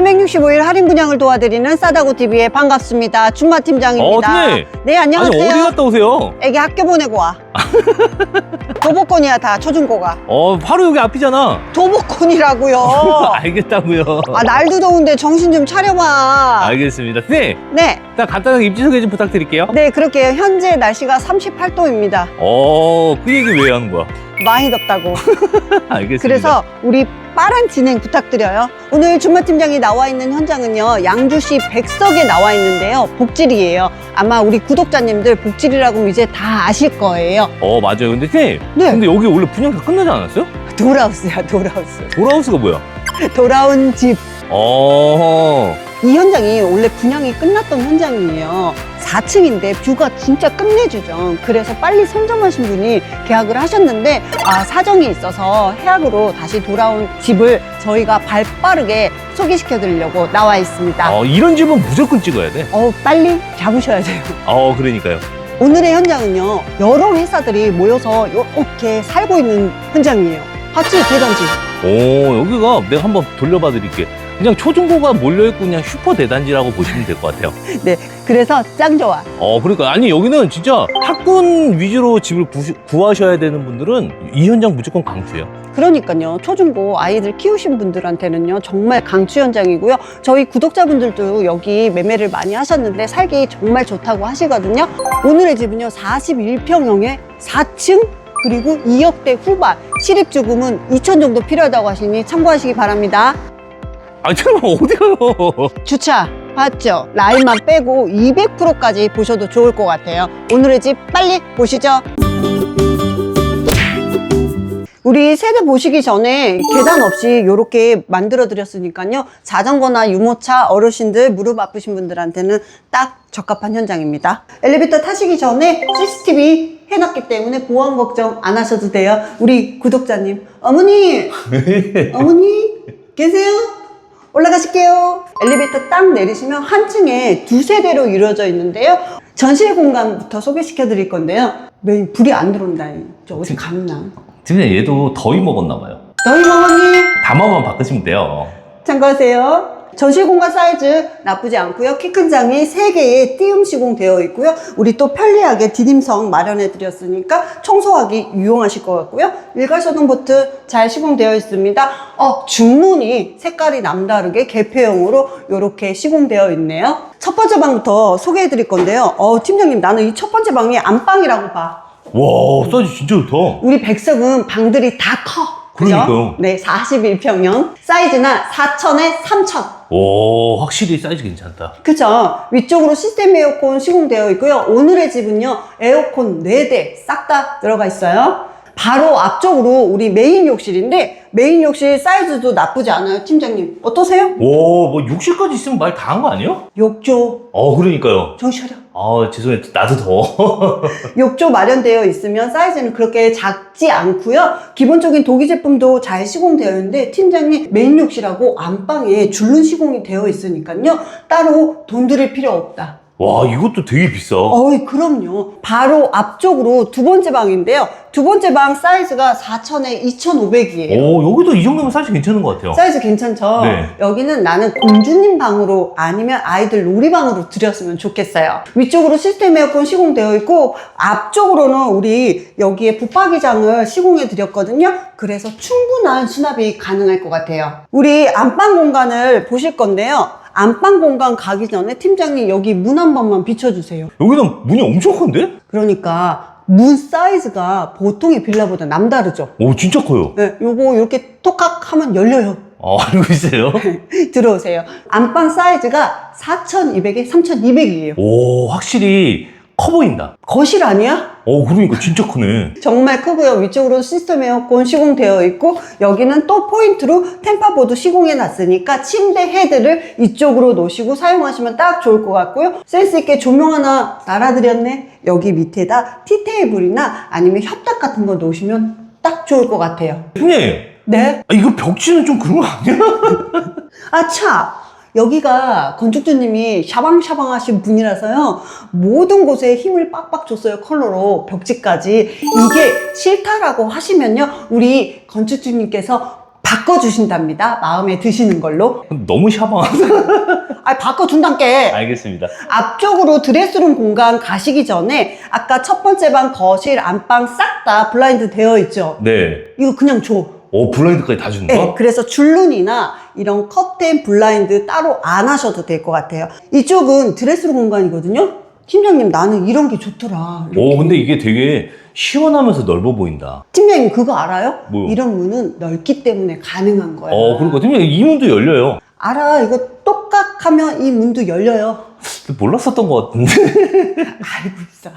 365일 할인 분양을 도와드리는 싸다고 TV의 반갑습니다. 준마 팀장입니다. 어, 네. 네, 아니 안녕하세요. 어디 갔다 오세요? 애기 학교 보내고 와. 도보권이야 다 초중고가. 어 바로 여기 앞이잖아. 도보권이라고요. 알겠다고요. 아 날도 더운데 정신 좀 차려봐. 알겠습니다. 네, 네, 일단 간단하게 입지 소개 좀 부탁드릴게요. 네 그렇게요. 현재 날씨가 38도입니다. 어, 그 얘기 왜 하는 거야? 많이 덥다고. 알겠습니다. 그래서 우리 빠른 진행 부탁드려요. 오늘 준마 팀장이 나와 있는 현장은요, 양주시 백석에 나와 있는데요, 복질이에요. 아마 우리 구독자님들 복질이라고 이제 다 아실 거예요. 어 맞아요. 근데 네. 네. 근데 여기 원래 분양 다 끝나지 않았어요? 도라우스야, 도라우스. 도라우스가 뭐야? 돌아온 집. 어. 이 현장이 원래 분양이 끝났던 현장이에요. 4층인데 뷰가 진짜 끝내주죠. 그래서 빨리 선점하신 분이 계약을 하셨는데 아, 사정이 있어서 해약으로 다시 돌아온 집을 저희가 발 빠르게 소개시켜 드리려고 나와 있습니다. 어 이런 집은 무조건 찍어야 돼. 어, 빨리 잡으셔야 돼요. 어 그러니까요. 오늘의 현장은요, 여러 회사들이 모여서 이렇게 살고 있는 현장이에요. 같이 대단지. 오 여기가 내가 한번 돌려봐 드릴게. 그냥 초중고가 몰려있고 그냥 슈퍼 대단지라고 보시면 될 것 같아요. 네. 그래서 짱 좋아. 어, 그러니까 아니 여기는 진짜 학군 위주로 집을 구시- 구하셔야 되는 분들은 이 현장 무조건 강추예요. 그러니까요. 초중고 아이들 키우신 분들한테는요, 정말 강추 현장이고요. 저희 구독자분들도 여기 매매를 많이 하셨는데 살기 정말 좋다고 하시거든요. 오늘의 집은요, 41평형의 4층 그리고 2억대 후반 시립주금은 2천 정도 필요하다고 하시니 참고하시기 바랍니다. 아, 잠깐만 어디 가요? 주차 봤죠? 라인만 빼고 200%까지 보셔도 좋을 것 같아요. 오늘의 집 빨리 보시죠. 우리 세대 보시기 전에 계단 없이 이렇게 만들어 드렸으니까요. 자전거나 유모차 어르신들 무릎 아프신 분들한테는 딱 적합한 현장입니다. 엘리베이터 타시기 전에 CCTV 해놨기 때문에 보안 걱정 안 하셔도 돼요. 우리 구독자님, 어머니, 어머니 계세요? 올라가실게요. 엘리베이터 딱 내리시면 한 층에 두 세대로 이루어져 있는데요. 전실 공간부터 소개시켜 드릴 건데요. 왜 불이 안 들어온다니. 저 어디 갔나? 지금 얘도 더위 먹었나 봐요. 너희 어머니 담화만 바꾸시면 돼요. 참고하세요. 전실 공간 사이즈 나쁘지 않고요. 키 큰 장이 3개의 띄움 시공되어 있고요. 우리 또 편리하게 디딤성 마련해 드렸으니까 청소하기 유용하실 것 같고요. 일괄소등 버튼 잘 시공되어 있습니다. 어, 중문이 색깔이 남다르게 개폐형으로 이렇게 시공되어 있네요. 첫 번째 방부터 소개해 드릴 건데요. 어, 팀장님 나는 이 첫 번째 방이 안방이라고 봐. 와, 사이즈 진짜 좋다. 우리 백석은 방들이 다 커. 그죠? 그러니까요. 네, 41평형. 사이즈나 4천에 3천. 오, 확실히 사이즈 괜찮다. 그쵸. 위쪽으로 시스템 에어컨 시공되어 있고요. 오늘의 집은요, 에어컨 4대 싹 다 들어가 있어요. 바로 앞쪽으로 우리 메인 욕실인데, 메인 욕실 사이즈도 나쁘지 않아요, 팀장님. 어떠세요? 오, 뭐 욕실까지 있으면 말 다 한 거 아니에요? 욕조, 어, 그러니까요. 정신 차려. 아, 죄송해요. 나도 더워. 욕조 마련되어 있으면 사이즈는 그렇게 작지 않고요. 기본적인 독일 제품도 잘 시공되어 있는데 팀장님 메인 욕실하고 안방에 줄눈 시공이 되어 있으니까요. 따로 돈 들일 필요 없다. 와, 이것도 되게 비싸. 어이 그럼요. 바로 앞쪽으로 두 번째 방인데요. 두 번째 방 사이즈가 4,000에 2,500이에요. 오, 여기도 이 정도면 사이즈 괜찮은 것 같아요. 사이즈 괜찮죠? 네. 여기는 나는 공주님 방으로 아니면 아이들 놀이방으로 드렸으면 좋겠어요. 위쪽으로 시스템 에어컨 시공되어 있고 앞쪽으로는 우리 여기에 붙박이장을 시공해 드렸거든요. 그래서 충분한 수납이 가능할 것 같아요. 우리 안방 공간을 보실 건데요. 안방 공간 가기 전에 팀장님 여기 문 한 번만 비춰주세요. 여기는 문이 엄청 큰데? 그러니까 문 사이즈가 보통의 빌라보다 남다르죠. 오, 진짜 커요. 네, 요거 이렇게 톡학 하면 열려요. 아, 알고 있어요? 들어오세요. 안방 사이즈가 4,200에 3,200이에요. 오, 확실히 커 보인다. 거실 아니야? 오, 그러니까 진짜 크네. 정말 크고요. 위쪽으로 시스템 에어컨 시공되어 있고 여기는 또 포인트로 템파보드 시공해 놨으니까 침대 헤드를 이쪽으로 놓으시고 사용하시면 딱 좋을 것 같고요. 센스 있게 조명 하나 달아드렸네. 여기 밑에다 티테이블이나 아니면 협탁 같은 거 놓으시면 딱 좋을 것 같아요. 형님, 네? 아, 이거 벽지는 좀 그런 거 아니야? 아차! 여기가 건축주님이 샤방샤방 하신 분이라서요. 모든 곳에 힘을 빡빡 줬어요. 컬러로 벽지까지. 이게 싫다라고 하시면요. 우리 건축주님께서 바꿔주신답니다. 마음에 드시는 걸로. 너무 샤방하다. 아, 바꿔준단께. 알겠습니다. 앞쪽으로 드레스룸 공간 가시기 전에 아까 첫 번째 방, 거실, 안방 싹 다 블라인드 되어 있죠. 네. 이거 그냥 줘. 오, 블라인드까지 다 주는 네, 거? 그래서 줄눈이나 이런 커튼, 블라인드 따로 안 하셔도 될 것 같아요. 이쪽은 드레스룸 공간이거든요. 팀장님, 나는 이런 게 좋더라. 오, 근데 이게 되게 시원하면서 넓어 보인다. 팀장님, 그거 알아요? 뭐요? 이런 문은 넓기 때문에 가능한 거예요. 어, 그러니까 팀장님 이 문도 열려요. 알아. 이거 똑깍하면 이 문도 열려요. 몰랐었던 것 같은데. 알고 있어.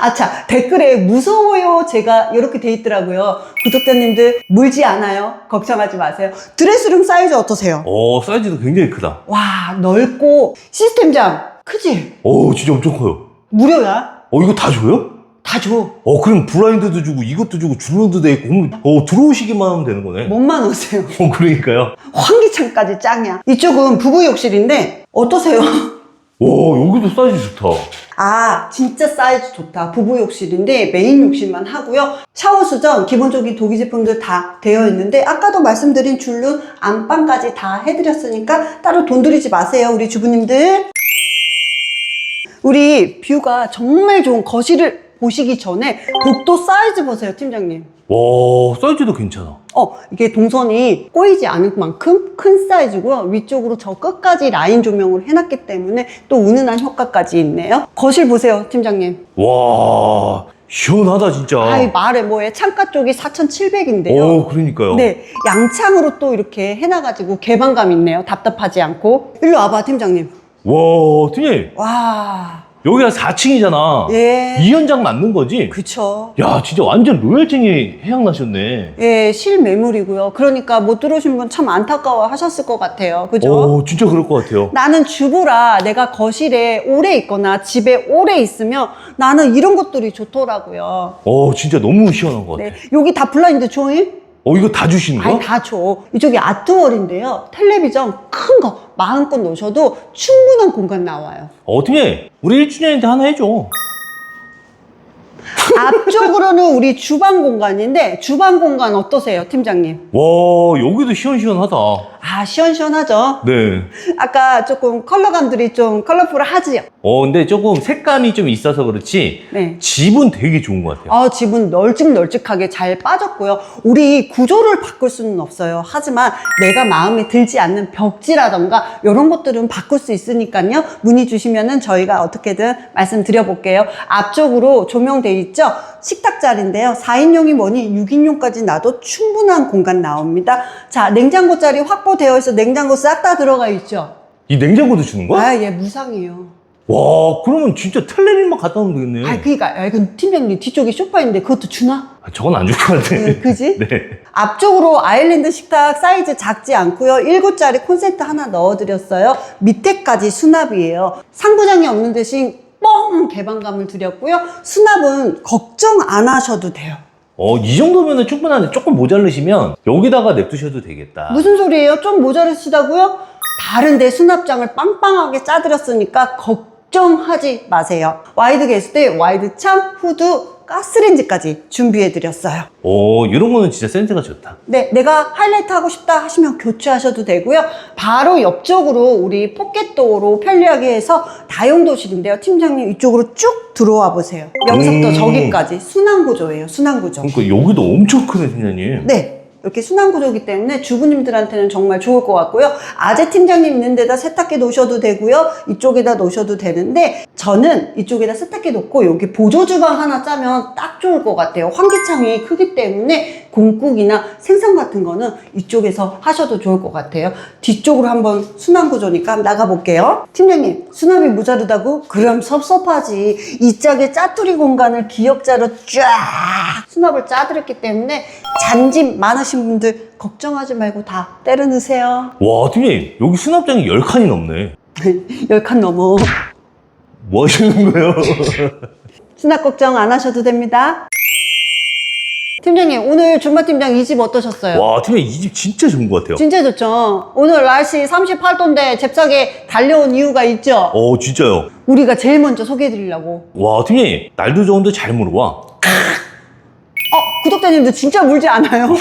아차 댓글에 무서워요 제가 이렇게 돼 있더라고요 구독자님들 물지 않아요 걱정하지 마세요 드레스룸 사이즈 어떠세요? 어, 사이즈도 굉장히 크다. 와 넓고 시스템장 크지? 오, 진짜 엄청 커요. 무료야 어, 이거 다 줘요? 다 줘 어, 그럼 블라인드도 주고 이것도 주고 줄눈도 돼 있고 그럼 어, 들어오시기만 하면 되는 거네. 몸만 오세요 어, 그러니까요. 환기창까지 짱이야 이쪽은 부부 욕실인데 어떠세요? 와, 여기도 사이즈 좋다. 아, 진짜 사이즈 좋다. 부부 욕실인데 메인 욕실만 하고요. 샤워 수전 기본적인 독일 제품들 다 되어 있는데 아까도 말씀드린 줄눈 안방까지 다 해드렸으니까 따로 돈 들이지 마세요, 우리 주부님들. 우리 뷰가 정말 좋은 거실을 보시기 전에 복도 사이즈 보세요, 팀장님. 와, 사이즈도 괜찮아. 어, 이게 동선이 꼬이지 않을 만큼 큰 사이즈고요. 위쪽으로 저 끝까지 라인 조명을 해놨기 때문에 또 은은한 효과까지 있네요. 거실 보세요, 팀장님. 와, 시원하다 진짜. 아이, 말해 뭐해. 창가 쪽이 4,700인데요. 어, 그러니까요. 네, 양창으로 또 이렇게 해놔가지고 개방감 있네요. 답답하지 않고. 일로 와봐, 팀장님. 와, 팀장님, 와, 여기가 4층이잖아. 예. 이 현장 맞는 거지? 그쵸. 야, 진짜 완전 로열증이 해양나셨네. 예, 실매물이고요. 그러니까 못 들어오신 분 참 안타까워 하셨을 것 같아요. 그죠? 오, 진짜 그럴 것 같아요. 나는 주부라 내가 거실에 오래 있거나 집에 오래 있으면 나는 이런 것들이 좋더라고요. 어, 진짜 너무 시원한 것 같아. 네, 여기 다 블라인드 조인? 어, 이거 다 주시는 아니 거? 다 줘. 이쪽이 아트월인데요. 텔레비전 큰 거 마음껏 놓으셔도 충분한 공간 나와요. 어, 팀장님, 우리 1주년인데 하나 해줘. 앞쪽으로는 우리 주방 공간인데 주방 공간 어떠세요, 팀장님? 와, 여기도 시원시원하다. 아 시원시원하죠. 네. 아까 조금 컬러감들이 좀 컬러풀하지요. 어, 근데 조금 색감이 좀 있어서 그렇지. 네. 집은 되게 좋은 것 같아요. 아, 집은 널찍널찍하게 잘 빠졌고요. 우리 구조를 바꿀 수는 없어요. 하지만 내가 마음에 들지 않는 벽지라던가 이런 것들은 바꿀 수 있으니까요. 문의 주시면은 저희가 어떻게든 말씀드려 볼게요. 앞쪽으로 조명돼 있죠? 식탁 자리인데요. 4인용이 뭐니 6인용까지 놔도 충분한 공간 나옵니다. 자, 냉장고 자리 확보 되어 있어 냉장고 싹 다 들어가 있죠? 이 냉장고도 주는 거야? 아, 얘 무상이에요. 와, 그러면 진짜 텔레비만 갖다 놓으면 되겠네. 아, 그니까, 아, 이건 팀장님 뒤쪽에 소파 있는데 그것도 주나? 아, 저건 안 줄 것 같아. 네, 그지? 네. 앞쪽으로 아일랜드 식탁 사이즈 작지 않고요. 7짜리 콘센트 하나 넣어드렸어요. 밑에까지 수납이에요. 상부장이 없는 대신 뻥 개방감을 드렸고요. 수납은 걱정 안 하셔도 돼요. 어, 이 정도면은 충분한데 조금 모자르시면 여기다가 냅두셔도 되겠다. 무슨 소리예요? 좀 모자르시다고요? 다른데 수납장을 빵빵하게 짜드렸으니까 걱정하지 마세요. 와이드 게스트, 와이드 창, 후드, 가스레인지까지 준비해드렸어요. 오, 이런 거는 진짜 센스가 좋다. 네, 내가 하이라이트 하고 싶다 하시면 교체하셔도 되고요. 바로 옆쪽으로 우리 포켓도어로 편리하게 해서 다용도실인데요. 팀장님 이쪽으로 쭉 들어와 보세요. 여기서부터 음. 저기까지 순환구조예요. 순환구조. 그러니까 여기도 엄청 크네, 팀장님. 네. 이렇게 순환 구조기 때문에 주부님들한테는 정말 좋을 것 같고요. 아재 팀장님 있는 데다 세탁기 놓으셔도 되고요. 이쪽에다 놓으셔도 되는데 저는 이쪽에다 세탁기 놓고 여기 보조 주방 하나 짜면 딱 좋을 것 같아요. 환기창이 크기 때문에 공국이나 생선 같은 거는 이쪽에서 하셔도 좋을 것 같아요. 뒤쪽으로 한번 순환 구조니까 나가볼게요. 팀장님, 수납이 모자르다고? 그럼 섭섭하지. 이 짝의 짜투리 공간을 기역자로 쫙 수납을 짜드렸기 때문에 잔짐 많으신 분들 걱정하지 말고 다 때려 넣으세요. 와, 팀장님, 여기 수납장이 10칸이 넘네. 10칸 넘어. 뭐 하시는 거예요? 수납 걱정 안 하셔도 됩니다. 팀장님, 오늘 준마팀장 이 집 어떠셨어요? 와, 팀장님, 이 집 진짜 좋은 것 같아요. 진짜 좋죠? 오늘 날씨 38도인데 잽싸게 달려온 이유가 있죠? 어, 진짜요. 우리가 제일 먼저 소개해드리려고. 와, 팀장님, 날도 좋은데 잘 물어봐. 어, 구독자님도 진짜 물지 않아요.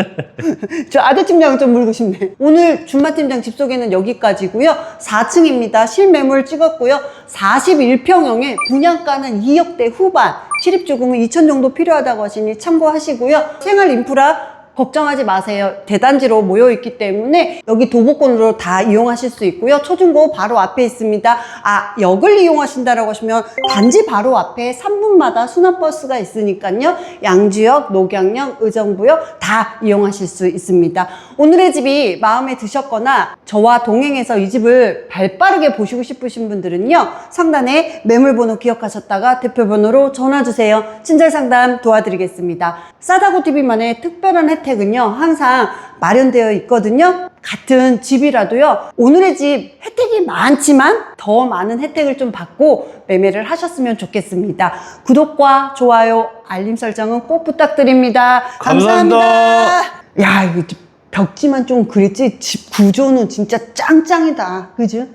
저 아들 팀장은 좀 물고 싶네. 오늘 준마 팀장 집 소개는 여기까지고요. 4층입니다. 실매물 찍었고요. 41평형에 분양가는 2억대 후반, 실입주금은 2천 정도 필요하다고 하시니 참고하시고요. 생활 인프라 걱정하지 마세요. 대단지로 모여 있기 때문에 여기 도보권으로 다 이용하실 수 있고요. 초중고 바로 앞에 있습니다. 아, 역을 이용하신다라고 하시면 단지 바로 앞에 3분마다 순환버스가 있으니까요. 양주역, 녹양역, 의정부역 다 이용하실 수 있습니다. 오늘의 집이 마음에 드셨거나 저와 동행해서 이 집을 발빠르게 보시고 싶으신 분들은요. 상단에 매물번호 기억하셨다가 대표번호로 전화주세요. 친절상담 도와드리겠습니다. 싸다고TV만의 특별한 혜택 은요. 항상 마련되어 있거든요. 같은 집이라도요. 오늘의 집 혜택이 많지만 더 많은 혜택을 좀 받고 매매를 하셨으면 좋겠습니다. 구독과 좋아요, 알림 설정은 꼭 부탁드립니다. 감사합니다. 야, 이거 벽지만 좀 그랬지 집 구조는 진짜 짱짱이다. 그죠?